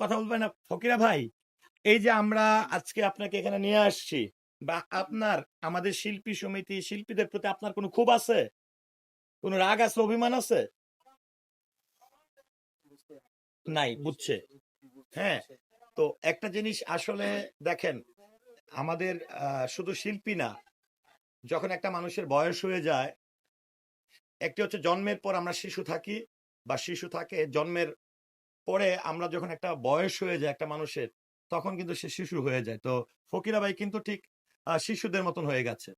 কথা বলবেন না। ফকিরা ভাই, এই যে আমরা আজকে আপনাকে এখানে নিয়ে আসছি, বা আপনার, আমাদের শিল্পী সমিতি, শিল্পীদের প্রতি আপনার কোনো ক্ষোভ আছে? কোনো রাগ আছে, অভিমান আছে? নাই, বুঝছে। হ্যাঁ তো একটা জিনিস আসলে দেখেন, আমাদের শুধু শিল্পী না, যখন একটা মানুষের বয়স হয়ে যায়, একটি হচ্ছে জন্মের পর আমরা শিশু থাকি, বা শিশু থাকে, জন্মের পরে আমরা যখন একটা বয়স হয়ে যায় একটা মানুষের তখন কিন্তু সে শিশু হয়ে যায়। তো ফকিরা ভাই কিন্তু ঠিক শিশুদের মতন হয়ে গেছে।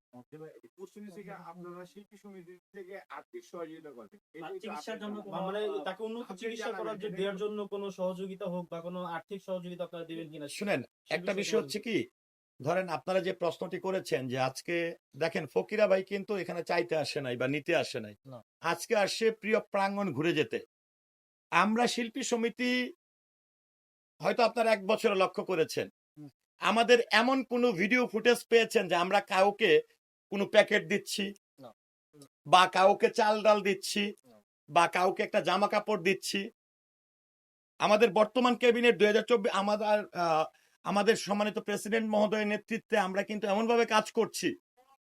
পশ্চিম থেকে আপনারা শিল্পী সমিতি থেকে আর্থিক সহযোগিতা করবেন এই তার যে চিকিৎসার জন্য আপনারা কোনো- মানে তাকে উন্নত আপনি চিকিৎসা জানাবেন করার যে যে দেওয়ার জন্য কোনো সহযোগিতা হোক বা কোনো আর্থিক সহযোগিতা আপনারা দিবেন কিনা শুনেন একটা বিষয় হচ্ছে কি ধরেন আপনারা যে প্রশ্নটি করেছেন যে আজকে দেখেন ফকিরা ভাই কিন্তু এখানে চাইতে আসে নাই বা নিতে আসে নাই। আজকে আসছে প্রিয় প্রাঙ্গণ ঘুরে যেতে। আমরা শিল্পী সমিতি হয়তো আপনারা এক বছর লক্ষ্য করেছেন। আমাদের এমন কোনো ভিডিও ফুটেজ পেয়েছেন যে আমরা কাউকে কোনো প্যাকেট দিচ্ছি বা কাউকে চাল ডাল দিচ্ছি বা কাউকে একটা জামা কাপড় দিচ্ছি। আমাদের বর্তমান ক্যাবিনেট দুই হাজার চব্বিশ আমাদের আমাদের সম্মানিত প্রেসিডেন্ট মহোদয়ের নেতৃত্বে আমরা কিন্তু এমনভাবে কাজ করছি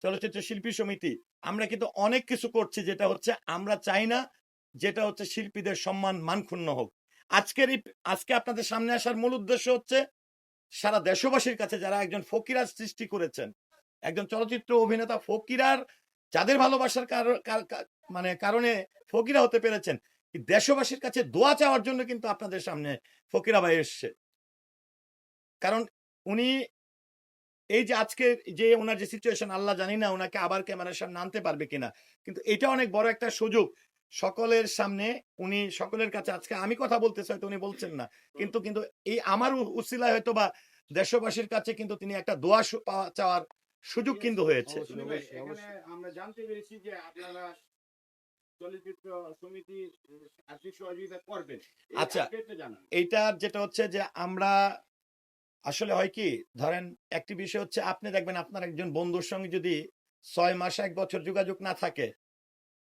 চলচ্চিত্র শিল্পী সমিতি আমরা কিন্তু অনেক কিছু করছি যেটা হচ্ছে আমরা চাই না যেটা হচ্ছে শিল্পীদের সম্মান মানক্ষুণ্ণ হোক। আজকের আজকে আপনাদের সামনে আসার মূল উদ্দেশ্য হচ্ছে, সারা দেশবাসীর কাছে যারা একজন ফকিরার সৃষ্টি করেছেন, একজন চলচ্চিত্র অভিনেতা ফকিরার, যাদের ভালোবাসার মানে কারণে ফকিরা হতে পেরেছেন দেশবাসীর কাছে দোয়া চাওয়ার জন্য কিন্তু আপনাদের সামনে ফকিরা ভাই এসছে। কারণ উনি, এই যে আজকে যে ওনার যে সিচুয়েশন আল্লাহ জানি না ওনাকে আবার ক্যামেরার সামনে আনতে পারবে কিনা, কিন্তু এটা অনেক বড় একটা সুযোগ সকলের সামনে উনি সকলের কাছে আজকে আমি কথা বলতেছি হয়তো উনি বলছেন না। কিন্তু কিন্তু এই আমার উসিলায় হয়তো বা দেশবাসীর কাছে কিন্তু তিনি একটা দোয়া পাওয়া- চাওয়ার সুযোগ কিন্তু হয়েছে। আমরা জানতে পেরেছি যে আপনারা আচ্ছা। এইটার যেটা হচ্ছে যে আমরা আসলে হয় কি ধরেন একটি বিষয় হচ্ছে আপনি দেখবেন আপনার একজন বন্ধুর সঙ্গে যদি ছয় মাস এক বছর যোগাযোগ না থাকে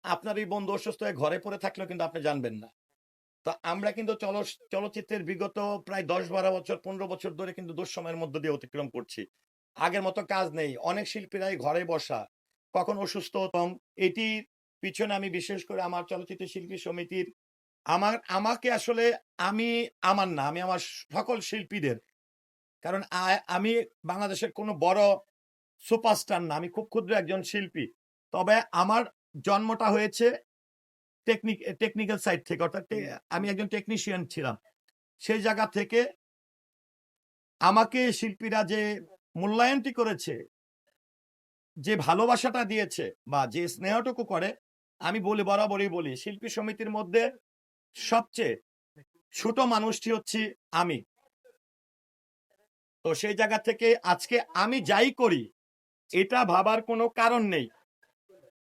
আপনার এই বন্ধু অসুস্থ হয়ে ঘরে পড়ে থাকলেও কিন্তু আপনি জানবেন না। তো আমরা কিন্তু চল, চলচ্চিত্রের বিগত প্রায় দশ বারো বছর, পনেরো বছর ধরে কিন্তু দুঃসময়ের মধ্য দিয়ে অতিক্রম করছি। আগের মতো কাজ নেই। অনেক শিল্পীরাই ঘরে বসা, কখন অসুস্থ এবং এটির পিছনে আমি বিশেষ করে আমার চলচ্চিত্র শিল্পী সমিতির, আমার, আমাকে আসলে আমি, আমার না, আমি আমার সকল শিল্পীদের, কারণ আমি বাংলাদেশের কোনো বড় সুপারস্টার না, আমি খুব ক্ষুদ্র একজন শিল্পী। তবে আমার জন্মটা হয়েছে টেকনিক টেকনিক্যাল সাইড থেকে অর্থাৎ আমি একজন টেকনিশিয়ান ছিলাম। সেই জায়গা থেকে আমাকে শিল্পীরা যে মূল্যায়নটি করেছে যে ভালোবাসাটা দিয়েছে বা যে স্নেহটুকু করে আমি বলি বরাবরই বলি শিল্পী সমিতির মধ্যে সবচেয়ে ছোট মানুষটি হচ্ছে আমি। তো সেই জায়গা থেকে আজকে আমি যাই করি এটা ভাবার কোনো কারণ নেই।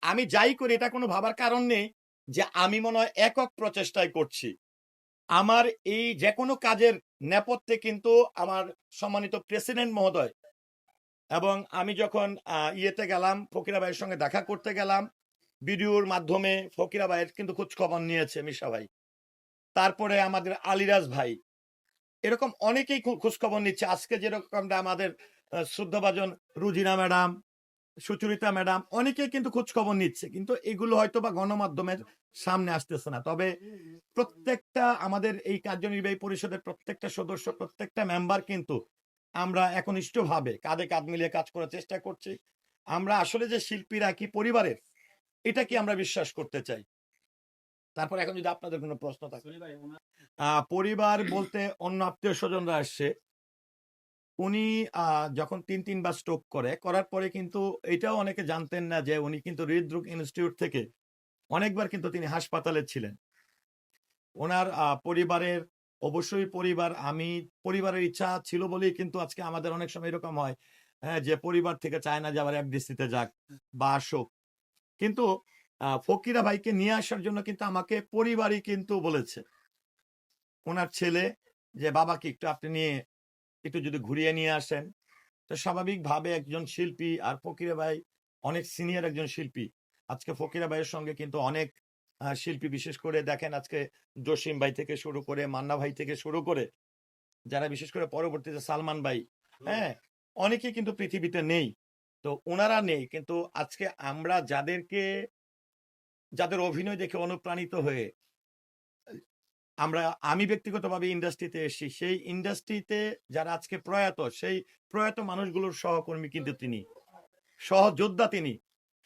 আমি যাই করি, এটা কোনো ভাবার কারণ নেই যে আমি মনে হয় একক প্রচেষ্টায় করছি। আমার এই যে কোনো কাজের নেপথ্যে কিন্তু আমার সম্মানিত প্রেসিডেন্ট মহোদয় এবং আমি যখন ইয়েতে গেলাম, ফকিরা ভাইয়ের সঙ্গে দেখা করতে গেলাম, ভিডিওর মাধ্যমে ফকিরা ভাইয়ের কিন্তু খোঁজ খবর নিয়েছে মিশা ভাই। তারপরে আমাদের আলিরাজ ভাই। এরকম অনেকেই খোঁজখবর নিচ্ছে। আজকে যেরকমটা আমাদের শ্রদ্ধাভাজন রুজিনা ম্যাডাম সুচরিতা ম্যাডাম অনেকেই কিন্তু খোঁজ খবর নিচ্ছে কিন্তু এগুলো হয়তো বা গণমাধ্যমের সামনে আসতেছে না। তবে প্রত্যেকটা আমাদের এই কার্যনির্বাহী পরিষদের প্রত্যেকটা সদস্য প্রত্যেকটা মেম্বার কিন্তু আমরা একনিষ্ঠভাবে কাঁধে কাঁধ মিলিয়ে কাজ করার চেষ্টা করছি। আমরা আসলে যে শিল্পীরা কি পরিবারের এটা কি আমরা বিশ্বাস করতে চাই? তারপর এখন যদি আপনাদের কোনো প্রশ্ন থাকে। আহ, পরিবার বলতে অন্য আত্মীয় স্বজনরা আসছে। উনি যখন তিন তিনবার স্ট্রোক করে করার পরে কিন্তু এটাও অনেকে জানতেন না যে উনি কিন্তু হৃদরোগ ইনস্টিটিউট থেকে অনেকবার কিন্তু তিনি হাসপাতালে ছিলেন। ওনার পরিবারের অবশ্যই পরিবার আমি পরিবারের ইচ্ছা ছিল বলেই কিন্তু আজকে আমাদের অনেক সময় এরকম হয় হ্যাঁ, যে পরিবার থেকে চায় না যে আবার এফডিসিতে যাক বা আসুক। কিন্তু ফকিরা ভাইকে নিয়ে আসার জন্য কিন্তু আমাকে পরিবারই কিন্তু বলেছে। ওনার ছেলে যে বাবাকে একটু আপনি নিয়ে একটু যদি ঘুরিয়ে নিয়ে আসেন। তো স্বাভাবিকভাবে একজন শিল্পী আর ফকিরা ভাই অনেক সিনিয়র একজন শিল্পী। আজকে ফকিরা ভাইয়ের সঙ্গে কিন্তু অনেক শিল্পী বিশেষ করে দেখেন আজকে জসিম ভাই থেকে শুরু করে মান্না ভাই থেকে শুরু করে যারা বিশেষ করে পরবর্তীতে সালমান ভাই হ্যাঁ? অনেকে কিন্তু পৃথিবীতে নেই। তো ওনারা নেই কিন্তু আজকে আমরা যাদেরকে যাদের অভিনয় দেখে অনুপ্রাণিত হয়ে আমরা, আমি ব্যক্তিগতভাবে ইন্ডাস্ট্রিতে এসেছি। সেই ইন্ডাস্ট্রিতে যারা আজকে প্রয়াত, সেই প্রয়াত মানুষগুলোর সহকর্মী কিন্তু তিনি। সহযোদ্ধা তিনি,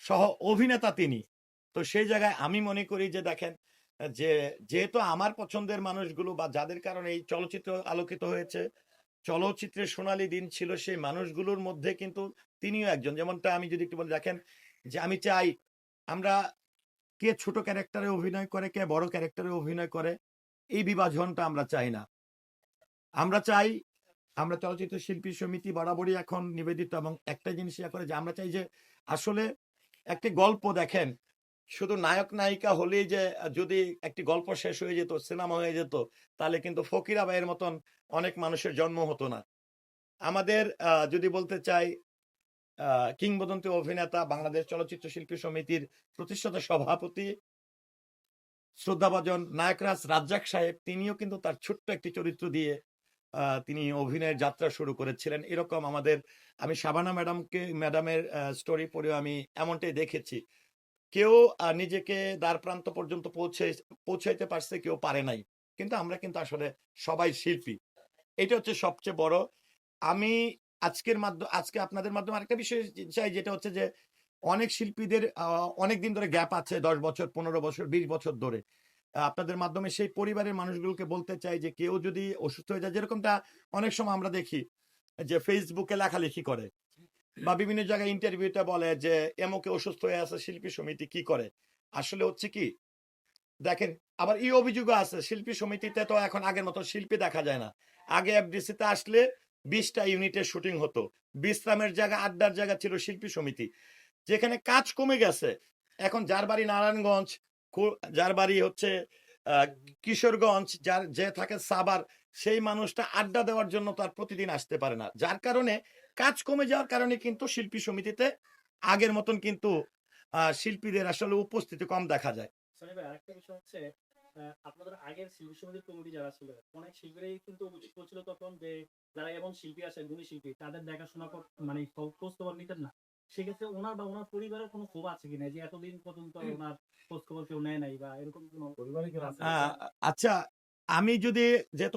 সহ অভিনেতা তিনি। তো সেই জায়গায় আমি মনে করি যে, দেখেন, যে যেহেতু আমার পছন্দের মানুষগুলো বা যাদের কারণে এই চলচ্চিত্র আলোকিত হয়েছে, চলচ্চিত্রের সোনালী দিন ছিল সেই মানুষগুলোর মধ্যে কিন্তু তিনিও একজন। যেমনটা আমি যদি একটু বলি, দেখেন, যে আমি চাই, আমরা কে ছোট ক্যারেক্টারে অভিনয় করে, কে বড় ক্যারেক্টারে অভিনয় করে এই বিভাজনটা আমরা চাই না। আমরা চাই, আমরা চলচ্চিত্র শিল্পী সমিতি বরাবরই এখন নিবেদিত এবং একটা জিনিস ইয়া করে যে আমরা চাই যে আসলে একটি গল্প দেখেন, শুধু নায়ক নায়িকা হলেই যে যদি একটি গল্প শেষ হয়ে যেত, সিনেমা হয়ে যেত, তাহলে কিন্তু ফকিরা ভাইয়ের মতন অনেক মানুষের জন্ম হতো না। আমাদের যদি বলতে চাই কিংবদন্তি অভিনেতা, বাংলাদেশ চলচ্চিত্র শিল্পী সমিতির প্রতিষ্ঠাতা সভাপতি শ্রদ্ধাভাজন নায়করাজ রাজ্জাক সাহেব, তিনিও কিন্তু তার ছোট্ট একটি চরিত্র দিয়ে তিনি অভিনয়ের যাত্রা শুরু করেছিলেন। এরকম আমাদের, আমি শাবানা ম্যাডামকে, ম্যাডামের স্টোরি পড়েও আমি এমনটাই দেখেছি। কেউ নিজেকে দ্বার প্রান্ত পর্যন্ত পৌঁছে, পৌঁছাইতে পারছে, কেউ পারে নাই। কিন্তু আমরা কিন্তু আসলে সবাই শিল্পী। এটা হচ্ছে সবচেয়ে বড়। আমি আজকের মাধ্যমে, আজকে আপনাদের মাধ্যমে আরেকটা বিষয় চাই, যেটা হচ্ছে যে অনেক শিল্পীদের অনেক দিন ধরে গ্যাপ আছে, দশ বছর, পনেরো বছর, বিশ বছর ধরে। আপনাদের মাধ্যমে সেই পরিবারের মানুষগুলোকে বলতে চাই যে, কেউ যদি অসুস্থ হয়ে যায়, যেরকমটা অনেক সময় আমরা দেখি যে ফেসবুকে লেখালেখি করে বা বিভিন্ন জায়গায় ইন্টারভিউতে বলে যে এমকে অসুস্থ হয়ে আছে, শিল্পী সমিতি কি করে? আসলে হচ্ছে কি, দেখেন, আবার এই অভিযোগও আছে, শিল্পী সমিতিতে তো এখন আগের মতো শিল্পী দেখা যায় না। আগে এফডিসিতে আসলে বিশটা ইউনিটের শুটিং হতো। বিশ্রামের জায়গা, আড্ডার জায়গা ছিল শিল্পী সমিতি। যেখানে কাজ কমে গেছে। এখন যার বাড়ি নারায়ণগঞ্জ যার বাড়ি হচ্ছে কিশোরগঞ্জ, যার, যে থাকে সাবার সেই মানুষটা আড্ডা দেওয়ার জন্য তার প্রতিদিন আসতে পারে না। যার কারণে কাজ কমে যাওয়ার কারণে কিন্তু শিল্পী সমিতিতে আগের মতন কিন্তু শিল্পীদের আসলে উপস্থিতি কম দেখা যায়। আপনাদের আগের শিল্পী সমিতির কমিটি যারা ছিল, অনেক শিল্পীরাই কিন্তু করছিল তখন যে, যারা এমন শিল্পী আছে, গুণী শিল্পী, তাদের দেখাশোনা মানে খোঁজ খবর নিতেন না। সেক্ষেত্রে ওনার বা ওনার পরিবারের কোনো ক্ষোভ আছে কিনা? যে এতদিন পর্যন্ত ওনার খোঁজ খবর কেউ নেয় নাই বা এরকম কোনো আচ্ছা আমি যদি যেহেতু